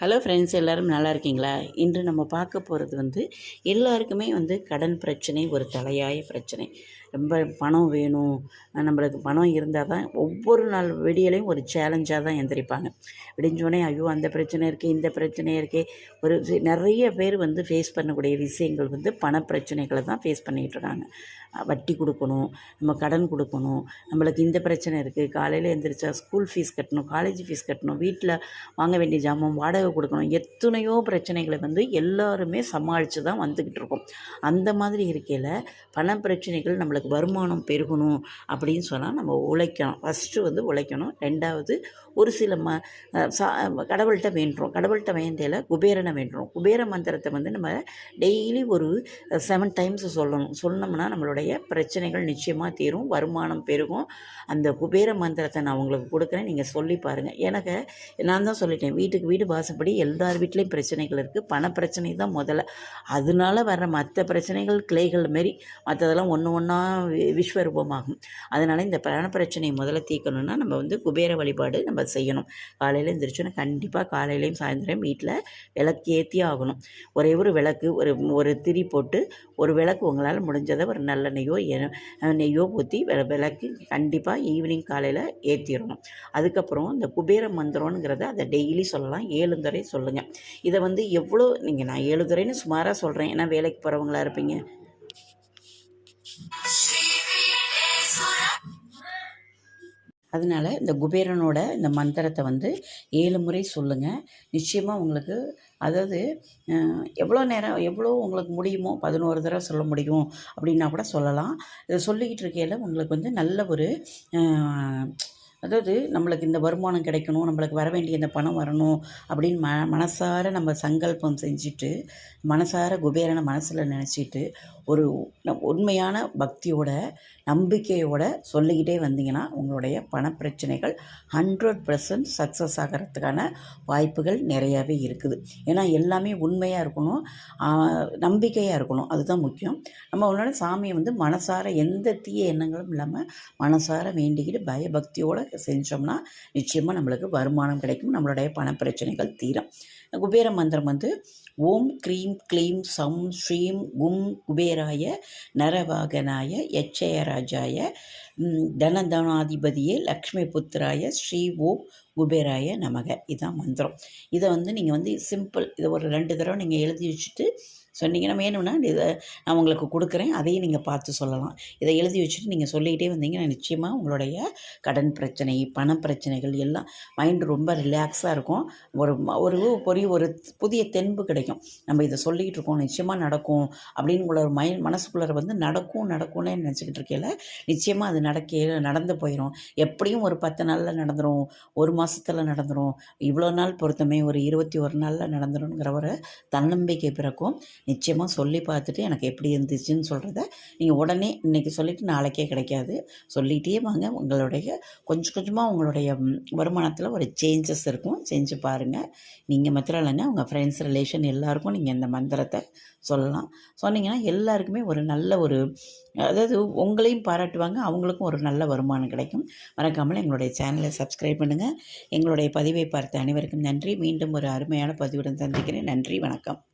Hello friends எல்லோரும் நல்லா இருக்கீங்களா? இன்று நம்ம பார்க்க போகிறது வந்து எல்லாருக்குமே வந்து கடன் பிரச்சனை ஒரு தலையாய பிரச்சனை. ரொம்ப பணம் வேணும். நம்மளுக்கு பணம் இருந்தால் தான் ஒவ்வொரு நாள் வெடியிலையும் ஒரு சேலஞ்சாக தான் எந்திரிப்பாங்க. விடிஞ்சோடனே ஐயோ அந்த பிரச்சனை இருக்குது இந்த பிரச்சனை இருக்கே. ஒரு நிறைய பேர் வந்து ஃபேஸ் பண்ணக்கூடிய விஷயங்கள் வந்து பண பிரச்சனைகளை தான் ஃபேஸ் பண்ணிகிட்டு இருக்காங்க. வட்டி கொடுக்கணும் நம்ம கடன் கொடுக்கணும் நம்மளுக்கு இந்த பிரச்சனை இருக்குது காலையில் எழுந்திரிச்சா ஸ்கூல் ஃபீஸ் கட்டணும் காலேஜ் ஃபீஸ் கட்டணும் வீட்டில் வாங்க வேண்டிய ஜாமான் வாடகை கொடுக்கணும். எத்தனையோ பிரச்சனைகளை வந்து எல்லாருமே சமாளித்து தான் வந்துக்கிட்டு இருக்கோம். அந்த மாதிரி இருக்கையில் பண பிரச்சனைகள் நம்மளுக்கு வருமானம் பெருகணும் அப்படின்னு சொன்னால் நம்ம உழைக்கணும். ஃபஸ்ட்டு வந்து உழைக்கணும். ரெண்டாவது ஒரு சில ம சா கடவுள்கிட்ட வேண்டுறோம். கடவுள்கிட்ட வேந்தையில் குபேரனை வேண்டுறோம். குபேர மந்திரத்தை வந்து நம்ம டெய்லி ஒரு செவன் டைம்ஸ் சொல்லணும். சொன்னோம்னா நம்மளுடைய பிரச்சனைகள் நிச்சயமாக தீரும். வருமானம் பெருகும். அந்த குபேர மந்திரத்தை நான் உங்களுக்கு கொடுக்குறேன். நீங்கள் சொல்லி பாருங்கள் எனக்கு நான் தான் சொல்லிட்டேன். வீட்டுக்கு வீடு வாசப்படி எல்லார் வீட்லேயும் பிரச்சனைகள் இருக்குது பண பிரச்சனை தான் முதல்ல. அதனால வர்ற மற்ற பிரச்சனைகள் கிளைகள் மாரி மற்றதெல்லாம் ஒன்று ஒன்றா விஸ்வரூபமாகும். அதனால் இந்த பிராண பிரச்சனையை முதல்ல தீர்க்கணும்னா நம்ம வந்து குபேர வழிபாடு நம்ம செய்யணும். காலையில் எழுந்திரிச்சோன்னா கண்டிப்பாக காலையிலையும் சாயந்தரம் வீட்டில் விளக்கு ஏற்றி ஆகணும். ஒரே ஒரு விளக்கு ஒரு ஒரு திரி போட்டு ஒரு விளக்கு உங்களால் முடிஞ்சதை ஒரு நல்லெண்ணெய்யோ எ- நெய்யோ ஊற்றி விளக்கு கண்டிப்பாக ஈவினிங் காலையில் ஏற்றிடணும் அதுக்கப்புறம் இந்த குபேர மந்திரம்ங்கிறத அதை டெய்லி சொல்லலாம். ஏழு துறை சொல்லுங்கள் இதை வந்து எவ்வளோ நீங்கள் நான் ஏழு துறைன்னு சுமாராக சொல்கிறேன் ஏன்னா வேலைக்கு போகிறவங்களா இருப்பீங்க. அதனால் இந்த குபேரனோட இந்த மந்திரத்தை வந்து ஏழு முறை சொல்லுங்கள் நிச்சயமாக உங்களுக்கு அதாவது எவ்வளோ நேரம் எவ்வளோ உங்களுக்கு முடியுமோ பதினோரு தடவை சொல்ல முடியும் அப்படின்னா கூட சொல்லலாம். இதை சொல்லிக்கிட்டு இருக்கையில் உங்களுக்கு வந்து நல்ல ஒரு அதாவது நம்மளுக்கு இந்த வருமானம் கிடைக்கணும் நம்மளுக்கு வர வேண்டிய இந்த பணம் வரணும் அப்படின்னு ம மனசார நம்ம சங்கல்பம் செஞ்சுட்டு மனசார குபேரனை மனசில் நினச்சிட்டு ஒரு உண்மையான பக்தியோட நம்பிக்கையோட சொல்லிக்கிட்டே வந்தீங்கன்னா உங்களுடைய பணப்பிரச்சனைகள் ஹண்ட்ரட் பர்சன்ட் சக்ஸஸ் ஆகிறதுக்கான வாய்ப்புகள் நிறையாவே இருக்குது. ஏன்னா எல்லாமே உண்மையாக இருக்கணும் நம்பிக்கையாக இருக்கணும். அதுதான் முக்கியம். நம்ம உன்னோட சாமியை வந்து மனசார எந்த தீய எண்ணங்களும் இல்லாமல் மனசார வேண்டிக்கிட்டு பயபக்தியோடு செஞ்சோம்னா நிச்சயமாக நம்மளுக்கு வருமானம் கிடைக்கும். நம்மளுடைய பணப்பிரச்சனைகள் தீரும். குபேர மந்திரம் வந்து ஓம் க்ரீம் க்ளீம் சம் ஸ்ரீம் கும் குபேராய நரவாகனாய யட்சயராஜாய தனதனாதிபதியே லக்ஷ்மி புத்திராய ஸ்ரீ ஓம் குபேராய நமக. இதான் மந்திரம். இதை வந்து நீங்கள் வந்து சிம்பிள் இதை ஒரு ரெண்டு தடவை நீங்கள் எழுதி வச்சுட்டு சொன்னீங்கன்னா வேணும்னா இதை நான் உங்களுக்கு கொடுக்குறேன். அதையும் நீங்கள் பார்த்து சொல்லலாம். இதை எழுதி வச்சுட்டு நீங்கள் சொல்லிக்கிட்டே வந்தீங்கன்னா நிச்சயமாக உங்களுடைய கடன் பிரச்சனை பண பிரச்சனைகள் எல்லாம் மைண்டு ரொம்ப ரிலாக்ஸாக இருக்கும். ஒரு ஒரு பொரிய ஒரு புதிய தென்பு கிடைக்கும். நம்ம இதை சொல்லிக்கிட்டு இருக்கோம் நிச்சயமாக நடக்கும் அப்படின்னு உள்ள ஒரு மைண்ட் மனசுக்குள்ளே வந்து நடக்கும் நடக்கும்னு நினச்சிக்கிட்டு இருக்கையில் நிச்சயமாக அது நடக்க நடந்து போயிடும் எப்படியும் ஒரு பத்து நாளில் நடந்துடும் ஒரு மாதத்தில் நடந்துடும் இவ்வளோ நாள் பொறுத்தமே ஒரு இருபத்தி ஒரு நாளில் நடந்துடும்ங்கிற ஒரு தன்னம்பிக்கை பிறக்கும். நிச்சயமாக சொல்லி பார்த்துட்டு எனக்கு எப்படி இருந்துச்சுன்னு சொல்கிறத நீங்கள் உடனே இன்றைக்கி சொல்லிவிட்டு நாளைக்கே கிடைக்காது. சொல்லிகிட்டே வாங்க. உங்களுடைய கொஞ்சம் கொஞ்சமாக உங்களுடைய வருமானத்தில் ஒரு சேஞ்சஸ் இருக்கும். செஞ்சு பாருங்கள் நீங்கள் மாத்திரம் இல்லைங்க. உங்கள் ஃப்ரெண்ட்ஸ் ரிலேஷன் எல்லாருக்கும் நீங்கள் இந்த மந்திரத்தை சொல்லலாம். சொன்னீங்கன்னா எல்லாருக்குமே ஒரு நல்ல ஒரு அதாவது உங்களையும் பாராட்டுவாங்க. அவங்களுக்கும் ஒரு நல்ல வருமானம் கிடைக்கும். மறக்காமல் எங்களுடைய சேனலை சப்ஸ்கிரைப் பண்ணுங்கள் எங்களுடைய பதிவை பார்த்த அனைவருக்கும் நன்றி. மீண்டும் ஒரு அருமையான பதிவுடன் சந்திக்கிறேன். நன்றி. வணக்கம்.